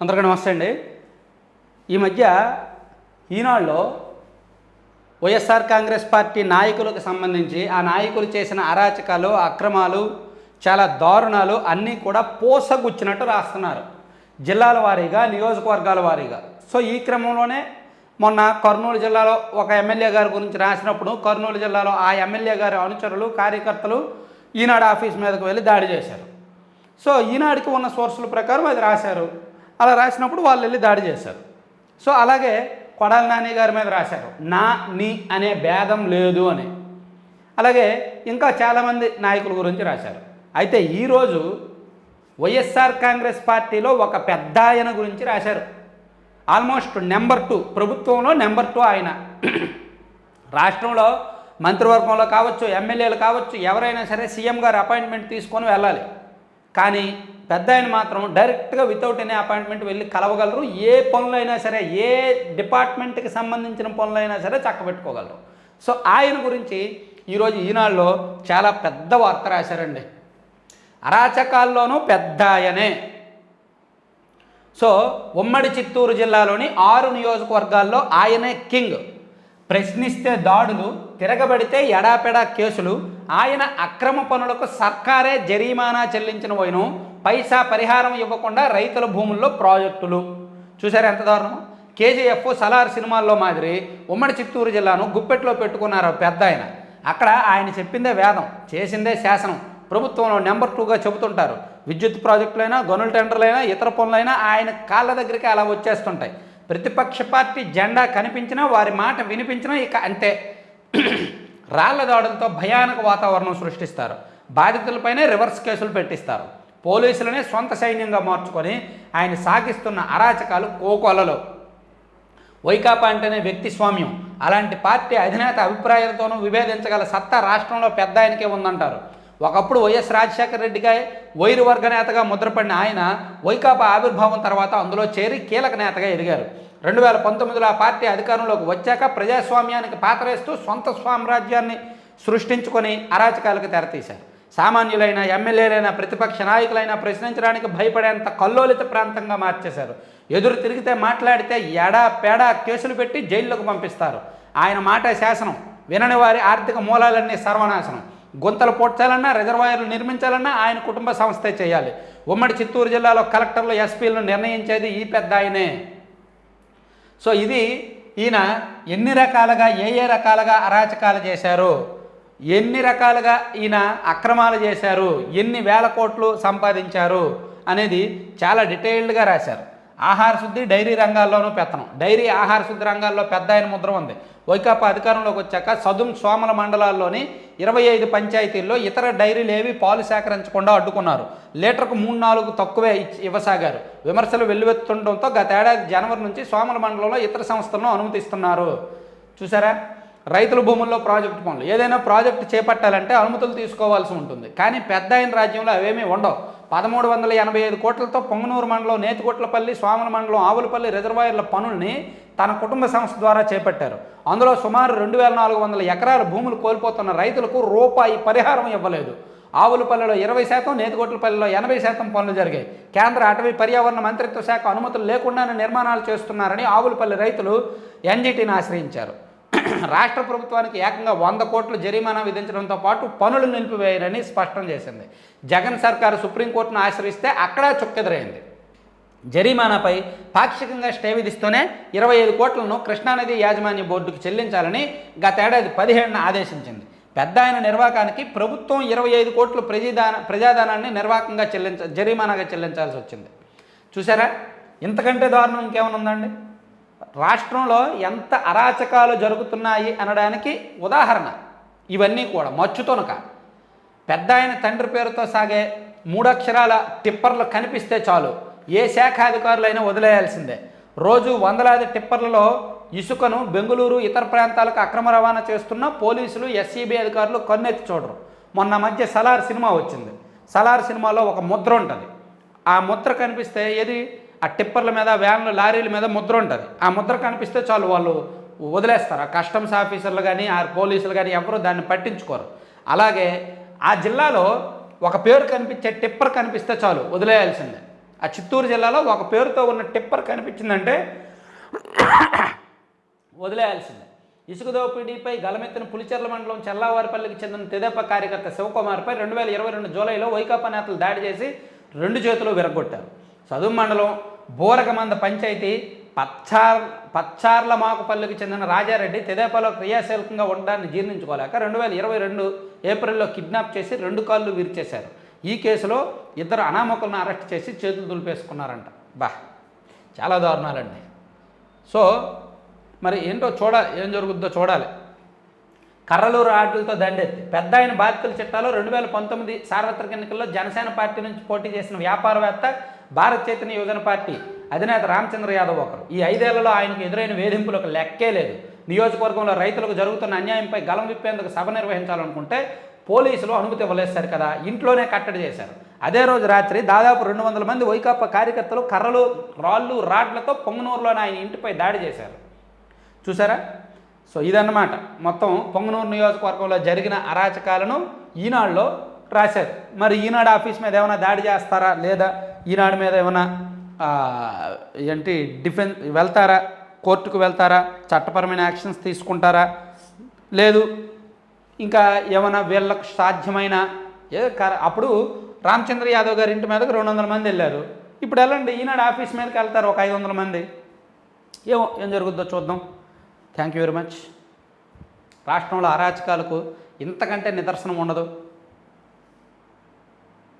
అందరికీ నమస్తే అండి. ఈ మధ్య ఈనాడులో వైఎస్ఆర్ కాంగ్రెస్ పార్టీ నాయకులకు సంబంధించి ఆ నాయకులు చేసిన అరాచకాలు అక్రమాలు చాలా దారుణాలు అన్నీ కూడా పోసగుచ్చినట్టు రాస్తున్నారు. జిల్లాల వారీగా నియోజకవర్గాల వారీగా. సో ఈ క్రమంలోనే మొన్న కర్నూలు జిల్లాలో ఒక ఎమ్మెల్యే గారి గురించి రాసినప్పుడు కర్నూలు జిల్లాలో ఆ ఎమ్మెల్యే గారి అనుచరులు కార్యకర్తలు ఈనాడు ఆఫీస్ మీదకు వెళ్ళి దాడి చేశారు. సో ఈనాడికి ఉన్న సోర్సుల ప్రకారం అది రాశారు. అలా రాసినప్పుడు వాళ్ళు వెళ్ళి దాడి చేశారు. సో అలాగే కొడాలి నాని గారి మీద రాశారు. నా నీ అనే భేదం లేదు అని. అలాగే ఇంకా చాలామంది నాయకుల గురించి రాశారు. అయితే ఈరోజు వైఎస్ఆర్ కాంగ్రెస్ పార్టీలో ఒక పెద్ద ఆయన గురించి రాశారు. ఆల్మోస్ట్ నెంబర్ టూ ప్రభుత్వంలో నెంబర్ టూ ఆయన. రాష్ట్రంలో మంత్రివర్గంలో కావచ్చు ఎమ్మెల్యేలు కావచ్చు ఎవరైనా సరే సీఎం గారు అపాయింట్మెంట్ తీసుకొని వెళ్ళాలి. కానీ పెద్ద ఆయన మాత్రం డైరెక్ట్గా వితౌట్ ఎనీ అపాయింట్మెంట్ వెళ్ళి కలవగలరు. ఏ పనులైనా సరే ఏ డిపార్ట్మెంట్కి సంబంధించిన పనులైనా సరే చక్కబెట్టుకోగలరు సో ఆయన గురించి ఈరోజు ఈనాడులో చాలా పెద్ద వార్త రాశారండి. అరాచకాల్లోనూ పెద్ద ఆయనే. సో ఉమ్మడి చిత్తూరు జిల్లాలోని ఆరు నియోజకవర్గాల్లో ఆయనే కింగ్. ప్రశ్నిస్తే దాడులు తిరగబడితే ఎడాపెడా కేసులు ఆయన అక్రమ పనులకు సర్కారే జరిమానా చెల్లించిన పోయిన పైసా పరిహారం ఇవ్వకుండా రైతుల భూముల్లో ప్రాజెక్టులు. చూసారు ఎంత దారుణం కేజీఎఫ్ సలార్ సినిమాల్లో మాదిరి ఉమ్మడి చిత్తూరు జిల్లాను గుప్పెట్లో పెట్టుకున్నారు పెద్ద ఆయన. అక్కడ ఆయన చెప్పిందే వేదం చేసిందే శాసనం. ప్రభుత్వంలో నెంబర్ టూగా చెబుతుంటారు. విద్యుత్ ప్రాజెక్టులైనా గనుల టెండర్లైనా ఇతర పనులైనా ఆయన కాళ్ళ దగ్గరికి అలా వచ్చేస్తుంటాయి. ప్రతిపక్ష పార్టీ జెండా కనిపించినా వారి మాట వినిపించినా ఇక అంతే. రాళ్ళ దాడులతో భయానక వాతావరణం సృష్టిస్తారు. బాధితులపైనే రివర్స్ కేసులు పెట్టిస్తారు. పోలీసులనే సొంత సైన్యంగా మార్చుకొని ఆయన సాగిస్తున్న అరాచకాలు కోకొలలో. వైకాపా అంటేనే వ్యక్తి స్వామ్యం అలాంటి పార్టీ అధినేత అభిప్రాయాలతోనూ విభేదించగల సత్తా రాష్ట్రంలో పెద్ద ఆయనకే ఉందంటారు. ఒకప్పుడు వైఎస్ రాజశేఖర రెడ్డిగా వైరు వర్గ నేతగా ముద్రపడిన ఆయన వైకాపా ఆవిర్భావం తర్వాత అందులో చేరి కీలక నేతగా ఎదిగారు. రెండు వేల పంతొమ్మిదిలో ఆ పార్టీ అధికారంలోకి వచ్చాక ప్రజాస్వామ్యానికి పాతరేస్తూ సొంత సామ్రాజ్యాన్ని సృష్టించుకొని అరాచకాలకు తెరతీశారు. సామాన్యులైన ఎమ్మెల్యేలైన ప్రతిపక్ష నాయకులైనా ప్రశ్నించడానికి భయపడేంత కల్లోలిత ప్రాంతంగా మార్చేశారు. ఎదురు తిరిగితే మాట్లాడితే ఎడా పేడా కేసులు పెట్టి జైల్లోకి పంపిస్తారు. ఆయన మాట శాసనం వినని వారి ఆర్థిక మూలాలన్నీ సర్వనాశనం. గుంతలు పొడ్చాలన్నా రిజర్వాయర్లు నిర్మించాలన్నా ఆయన కుటుంబ సంస్థే చేయాలి. ఉమ్మడి చిత్తూరు జిల్లాలో కలెక్టర్లు ఎస్పీలను నిర్ణయించేది ఈ పెద్ద ఆయనే. సో ఇది ఈయన ఎన్ని రకాలుగా ఏ ఏ రకాలుగా అరాచకాలు చేశారు? ఎన్ని రకాలుగా ఈయన అక్రమాలు చేశారు? ఎన్ని వేల కోట్లు సంపాదించారు? అనేది చాలా డీటెయిల్డ్గా రాశారు. ఆహార శుద్ధి డైరీ రంగాల్లోనూ పెత్తనం. డైరీ ఆహార శుద్ధి రంగాల్లో పెద్ద ఆయన ముద్ర ఉంది. వైకాపా అధికారంలోకి వచ్చాక సదుం సోమల మండలాల్లోని ఇరవై ఐదు పంచాయతీల్లో ఇతర డైరీలు ఏవి పాలు సేకరించకుండా అడ్డుకున్నారు. లీటర్కు మూడు నాలుగు తక్కువే ఇవ్వసాగారు. విమర్శలు వెల్లువెత్తుండటంతో గత ఏడాది జనవరి నుంచి సోమల మండలంలో ఇతర సంస్థలను అనుమతిస్తున్నారు. చూసారా రైతుల భూముల్లో ప్రాజెక్టు పనులు. ఏదైనా ప్రాజెక్టు చేపట్టాలంటే అనుమతులు తీసుకోవాల్సి ఉంటుంది. కానీ పెద్ద అయిన రాజ్యంలో అవేమీ ఉండవు. పదమూడు వందల ఎనభై ఐదు కోట్లతో పొంగనూరు మండలం నేతికొట్లపల్లి స్వాముల మండలం ఆవులపల్లి రిజర్వాయర్ల పనుల్ని తన కుటుంబ సంస్థ ద్వారా చేపట్టారు. అందులో సుమారు రెండు వేల నాలుగు వందల ఎకరాల భూములు కోల్పోతున్న రైతులకు రూపాయి పరిహారం ఇవ్వలేదు. ఆవులపల్లిలో ఇరవై శాతం నేతికొట్లపల్లిలో ఎనభై శాతం పనులు జరిగాయి. కేంద్ర అటవీ పర్యావరణ మంత్రిత్వ శాఖ అనుమతులు లేకుండానే నిర్మాణాలు చేస్తున్నారని ఆవులపల్లి రైతులు ఎన్జిటిని ఆశ్రయించారు. రాష్ట్ర ప్రభుత్వానికి ఏకంగా వంద కోట్లు జరిమానా విధించడంతో పాటు పనులు నిలిపివేయరని స్పష్టం చేసింది. జగన్ సర్కారు సుప్రీంకోర్టును ఆశ్రయిస్తే అక్కడా చుక్కెదురైంది. జరిమానాపై పాక్షికంగా స్టే విధిస్తూనే ఇరవై ఐదు కోట్లను కృష్ణానది యాజమాన్య బోర్డుకు చెల్లించాలని గతేడాది పదిహేడున ఆదేశించింది. పెద్ద ఆయన నిర్వాకానికి ప్రభుత్వం ఇరవై ఐదు కోట్లు ప్రజాదాన ప్రజాదానాన్ని నిర్వాకంగా చెల్లించ జరిమానాగా చెల్లించాల్సి వచ్చింది. చూసారా ఇంతకంటే దారుణం ఇంకేమైనా ఉందండి? రాష్ట్రంలో ఎంత అరాచకాలు జరుగుతున్నాయి అనడానికి ఉదాహరణ. ఇవన్నీ కూడా మచ్చుతోనక. పెద్ద ఆయన తండ్రి పేరుతో సాగే మూడక్షరాల టిప్పర్లు కనిపిస్తే చాలు. ఏ శాఖ అధికారులైనా వదిలేయాల్సిందే. రోజు వందలాది టిప్పర్లలో ఇసుకను బెంగళూరు ఇతర ప్రాంతాలకు అక్రమ రవాణా చేస్తున్న పోలీసులు ఎస్సీబీ అధికారులు కన్నెత్తి చూడరు. మొన్న మధ్య సలార్ సినిమా వచ్చింది. సలార్ సినిమాలో ఒక ముద్ర ఉంటుంది. ఆ ముద్ర కనిపిస్తే ఏది? ఆ టిప్పర్ల మీద వ్యాన్లు లారీల మీద ముద్ర ఉంటుంది. ఆ ముద్ర కనిపిస్తే చాలు వాళ్ళు వదిలేస్తారు. ఆ కస్టమ్స్ ఆఫీసర్లు కానీ ఆ పోలీసులు కానీ ఎవరు దాన్ని పట్టించుకోరు. అలాగే ఆ జిల్లాలో ఒక పేరు కనిపించే టిప్పర్ కనిపిస్తే చాలు వదిలేయాల్సిందే. ఆ చిత్తూరు జిల్లాలో ఒక పేరుతో ఉన్న టిప్పర్ కనిపించిందంటే వదిలేయాల్సిందే. ఇసుక దోపిడీపై గలమెత్తిన పులిచెర్ల మండలం చెల్లావారిపల్లికి చెందిన తెదేప కార్యకర్త శివకుమార్పై రెండు వేల ఇరవై రెండు జూలైలో వైకాపా నేతలు దాడి చేసి రెండు చేతులు విరగొట్టారు చదువు మండలం బోరకమంద పంచాయతీ పచ్చార్ పచ్చార్ల మాకుపల్లికి చెందిన రాజారెడ్డి తెదేపాలో క్రియాశీలకంగా ఉండడాన్ని జీర్ణించుకోలేక రెండు వేల ఇరవై రెండు ఏప్రిల్లో కిడ్నాప్ చేసి రెండు కాళ్ళు విరిచేశారు. ఈ కేసులో ఇద్దరు అనామకులను అరెస్ట్ చేసి చేతులు దులిపేసుకున్నారంట. బా చాలా దారుణాలండి. సో మరి ఏంటో చూడాలి ఏం జరుగుద్దో చూడాలి. కర్రలు రాడ్లతో దండెత్తి. పెద్ద ఆయన బాధితుల చిట్టాలో రెండు వేల పంతొమ్మిది సార్వత్రిక ఎన్నికల్లో జనసేన పార్టీ నుంచి పోటీ చేసిన వ్యాపారవేత్త భారత్ చైతన్య యువజన పార్టీ అధినేత రామచంద్ర యాదవ్ ఒకరు. ఈ ఐదేళ్ళలో ఆయనకు ఎదురైన వేధింపులకు లెక్కే లేదు. నియోజకవర్గంలో రైతులకు జరుగుతున్న అన్యాయంపై గలం విప్పేందుకు సభ నిర్వహించాలనుకుంటే పోలీసులు అనుమతి ఇవ్వలేస్తారు కదా ఇంట్లోనే కట్టడి చేశారు. అదే రోజు రాత్రి దాదాపు రెండు వందల మంది వైకాపా కార్యకర్తలు కర్రలు రాళ్ళు రాడ్లతో పొంగనూరులోని ఆయన ఇంటిపై దాడి చేశారు. చూసారా సో ఇదన్నమాట. మొత్తం పొంగనూరు నియోజకవర్గంలో జరిగిన అరాచకాలను ఈనాడులో రాశారు. మరి ఈనాడు ఆఫీస్ మీద ఏమైనా దాడి చేస్తారా లేదా? ఈనాడు మీద ఏమైనా ఏంటి డిఫెన్స్ వెళ్తారా? కోర్టుకు వెళ్తారా? చట్టపరమైన యాక్షన్స్ తీసుకుంటారా? లేదు. ఇంకా ఏమైనా వీళ్ళకు సాధ్యమైన ఏదో కర- అప్పుడు రామచంద్ర యాదవ్ గారి ఇంటి మీదకి రెండు వందల మంది వెళ్ళారు. ఇప్పుడు వెళ్ళండి. ఈనాడు ఆఫీస్ మీదకి వెళ్తారు ఒక ఐదు వందల మంది. ఏమో ఏం జరుగుద్దో చూద్దాం. థ్యాంక్ యూ వెరీ మచ్ రాష్ట్రంలో అరాచకాలకు ఇంతకంటే నిదర్శనం ఉండదు.